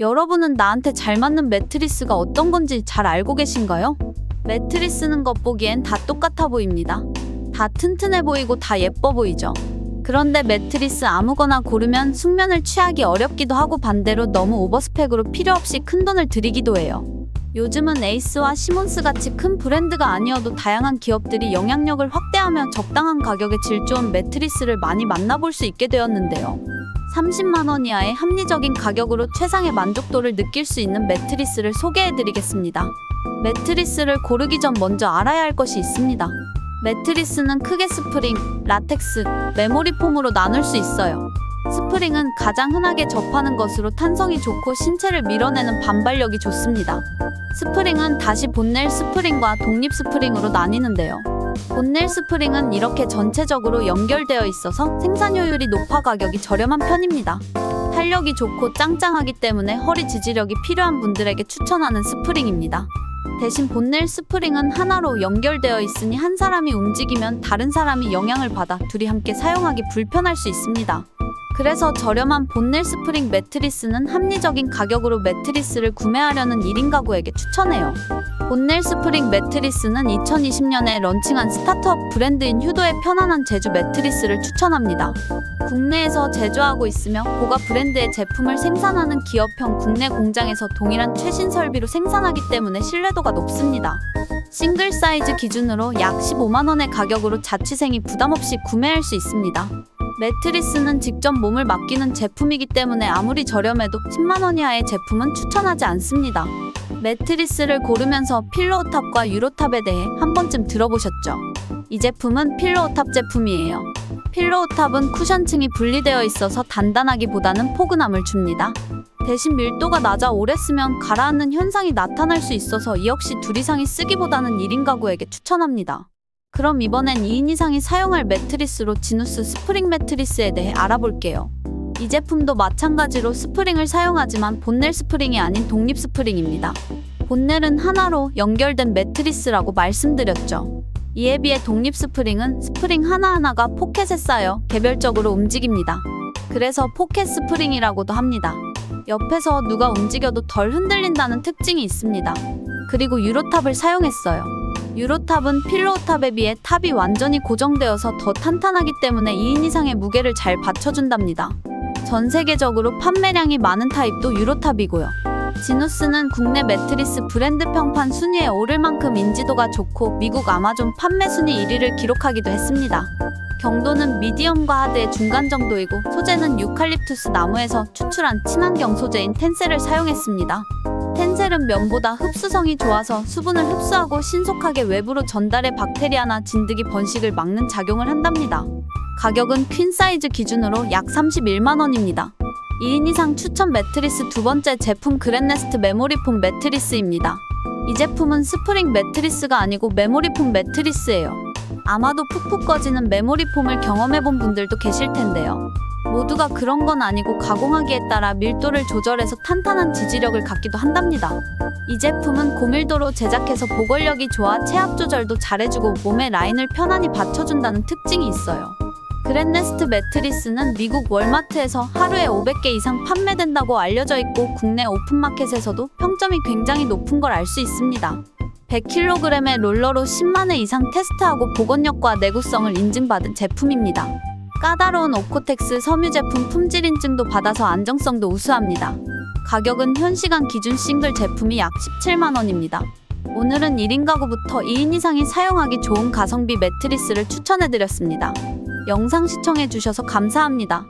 여러분은 나한테 잘 맞는 매트리스가 어떤 건지 잘 알고 계신가요? 매트리스는 겉보기엔 다 똑같아 보입니다. 다 튼튼해 보이고 다 예뻐 보이죠. 그런데 매트리스 아무거나 고르면 숙면을 취하기 어렵기도 하고 반대로 너무 오버스펙으로 필요 없이 큰 돈을 들이기도 해요. 요즘은 에이스와 시몬스 같이 큰 브랜드가 아니어도 다양한 기업들이 영향력을 확대하며 적당한 가격에 질 좋은 매트리스를 많이 만나볼 수 있게 되었는데요. 30만 원 이하의 합리적인 가격으로 최상의 만족도를 느낄 수 있는 매트리스를 소개해 드리겠습니다. 매트리스를 고르기 전 먼저 알아야 할 것이 있습니다. 매트리스는 크게 스프링, 라텍스, 메모리 폼으로 나눌 수 있어요. 스프링은 가장 흔하게 접하는 것으로 탄성이 좋고 신체를 밀어내는 반발력이 좋습니다. 스프링은 다시 본넬 스프링과 독립 스프링으로 나뉘는데요. 본넬 스프링은 이렇게 전체적으로 연결되어 있어서 생산 효율이 높아 가격이 저렴한 편입니다. 탄력이 좋고 짱짱하기 때문에 허리 지지력이 필요한 분들에게 추천하는 스프링입니다. 대신 본넬 스프링은 하나로 연결되어 있으니 한 사람이 움직이면 다른 사람이 영향을 받아 둘이 함께 사용하기 불편할 수 있습니다. 그래서 저렴한 본넬 스프링 매트리스는 합리적인 가격으로 매트리스를 구매하려는 1인 가구에게 추천해요. 본넬 스프링 매트리스는 2020년에 런칭한 스타트업 브랜드인 휴도의 편안한 제주 매트리스를 추천합니다. 국내에서 제조하고 있으며 고가 브랜드의 제품을 생산하는 기업형 국내 공장에서 동일한 최신 설비로 생산하기 때문에 신뢰도가 높습니다. 싱글 사이즈 기준으로 약 15만 원의 가격으로 자취생이 부담 없이 구매할 수 있습니다. 매트리스는 직접 몸을 맡기는 제품이기 때문에 아무리 저렴해도 10만 원 이하의 제품은 추천하지 않습니다. 매트리스를 고르면서 필로우탑과 유로탑에 대해 한 번쯤 들어보셨죠? 이 제품은 필로우탑 제품이에요. 필로우탑은 쿠션층이 분리되어 있어서 단단하기보다는 포근함을 줍니다. 대신 밀도가 낮아 오래 쓰면 가라앉는 현상이 나타날 수 있어서 이 역시 둘 이상이 쓰기보다는 1인 가구에게 추천합니다. 그럼 이번엔 2인 이상이 사용할 매트리스로 지누스 스프링 매트리스에 대해 알아볼게요. 이 제품도 마찬가지로 스프링을 사용하지만 본넬 스프링이 아닌 독립 스프링입니다. 본넬은 하나로 연결된 매트리스라고 말씀드렸죠. 이에 비해 독립 스프링은 스프링 하나하나가 포켓에 쌓여 개별적으로 움직입니다. 그래서 포켓 스프링이라고도 합니다. 옆에서 누가 움직여도 덜 흔들린다는 특징이 있습니다. 그리고 유로탑을 사용했어요. 유로탑은 필로우탑에 비해 탑이 완전히 고정되어서 더 탄탄하기 때문에 2인 이상의 무게를 잘 받쳐준답니다. 전 세계적으로 판매량이 많은 타입도 유로탑이고요. 지누스는 국내 매트리스 브랜드 평판 순위에 오를 만큼 인지도가 좋고 미국 아마존 판매 순위 1위를 기록하기도 했습니다. 경도는 미디엄과 하드의 중간 정도이고 소재는 유칼립투스 나무에서 추출한 친환경 소재인 텐셀을 사용했습니다. 텐셀은 면보다 흡수성이 좋아서 수분을 흡수하고 신속하게 외부로 전달해 박테리아나 진드기 번식을 막는 작용을 한답니다. 가격은 퀸 사이즈 기준으로 약 31만 원입니다. 2인 이상 추천 매트리스 두 번째 제품 그랜네스트 메모리폼 매트리스입니다. 이 제품은 스프링 매트리스가 아니고 메모리폼 매트리스예요. 아마도 푹푹 꺼지는 메모리폼을 경험해본 분들도 계실 텐데요. 모두가 그런 건 아니고 가공하기에 따라 밀도를 조절해서 탄탄한 지지력을 갖기도 한답니다. 이 제품은 고밀도로 제작해서 보관력이 좋아 체압 조절도 잘해주고 몸의 라인을 편안히 받쳐준다는 특징이 있어요. 그랜네스트 매트리스는 미국 월마트에서 하루에 500개 이상 판매된다고 알려져 있고 국내 오픈마켓에서도 평점이 굉장히 높은 걸 알 수 있습니다. 100kg의 롤러로 10만 회 이상 테스트하고 복원력과 내구성을 인증받은 제품입니다. 까다로운 오코텍스 섬유 제품 품질 인증도 받아서 안정성도 우수합니다. 가격은 현 시간 기준 싱글 제품이 약 17만 원입니다. 오늘은 1인 가구부터 2인 이상이 사용하기 좋은 가성비 매트리스를 추천해드렸습니다. 영상 시청해주셔서 감사합니다.